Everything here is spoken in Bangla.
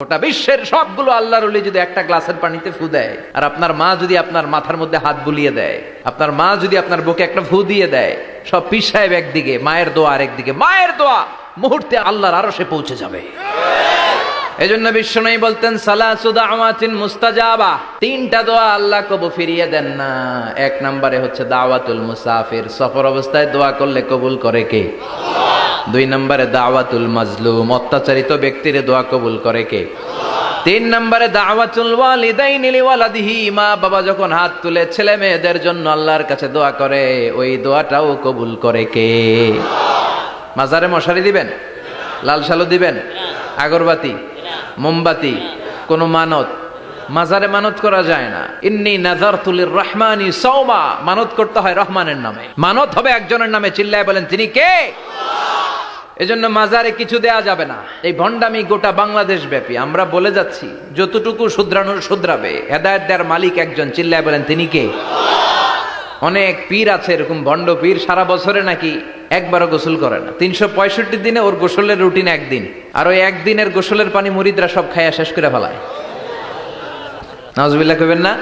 গোটা বিশ্বের সবগুলো আল্লাহর ওলি যদি একটা গ্লাসের পানিতে ফু দেয়, আর আপনার মা যদি আপনার মাথার মধ্যে হাত বুলিয়ে দেয়, আপনার মা যদি আপনার বুকে একটা ফু দিয়ে দেয়, সব পীর সাহেব একদিকে, মায়ের দোয়া আরেকদিকে, মায়ের দোয়া মুহূর্তে আল্লাহর আরও সে পৌঁছে যাবে। এজন্য বিশ্বনয়ী বলতেন সালাসুদা আমাতিন মুস্তাজাবা। তিনটা দোয়া আল্লাহ কবু ফিরিয়ে দেন না। এক নম্বরে হচ্ছে দাওয়াতুল মুসাফির, সফর অবস্থায় দোয়া করলে কবুল করে কে? দুই নম্বরে দাওয়াতুল মাজলুম, অত্যাচারিত ব্যক্তির দোয়া কবুল করে কে? তিন নম্বরে দাওয়াতুল ওয়ালিদাইন লিওয়ালাদিহি, মা বাবা যখন হাত তুলে ছেলে মেয়েদের জন্য আল্লাহর কাছে দোয়া করে, ওই দোয়াটাও কবুল করে কে? মাজারে মশারি দিবেন? লাল শালু দিবেন? আগরবাতি? মোমবাতি? কোনো মানত? মাজারে মানত করা যায় না। ইন্নি নাজার তুলির রহমানি সৌমা মানত করতে হয় রহমানের নামে। মানত হবে একজনের নামে, চিল্লায় বলেন, তিনি কে? এজন্য মাজারে কিছু দেয়া যাবে না। এই ভণ্ডামি গোটা বাংলাদেশ ব্যাপী। আমরা বলে যাচ্ছি, যতটুকু শুধরানোর শুধরাবে, হেদায়ত মালিক একজন, চিল্লায় বলেন, তিনি কে? অনেক পীর আছে, এরকম ভণ্ড পীর, সারা বছরে নাকি একবারও গোসল করে না। তিনশো পঁয়ষট্টি দিনে ওর গোসলের রুটিন একদিন, আর ওই একদিনের গোসলের পানি মুরিদরা সব খাইয়া শেষ করে ফেলায়। নজবিল্লা কবেন না?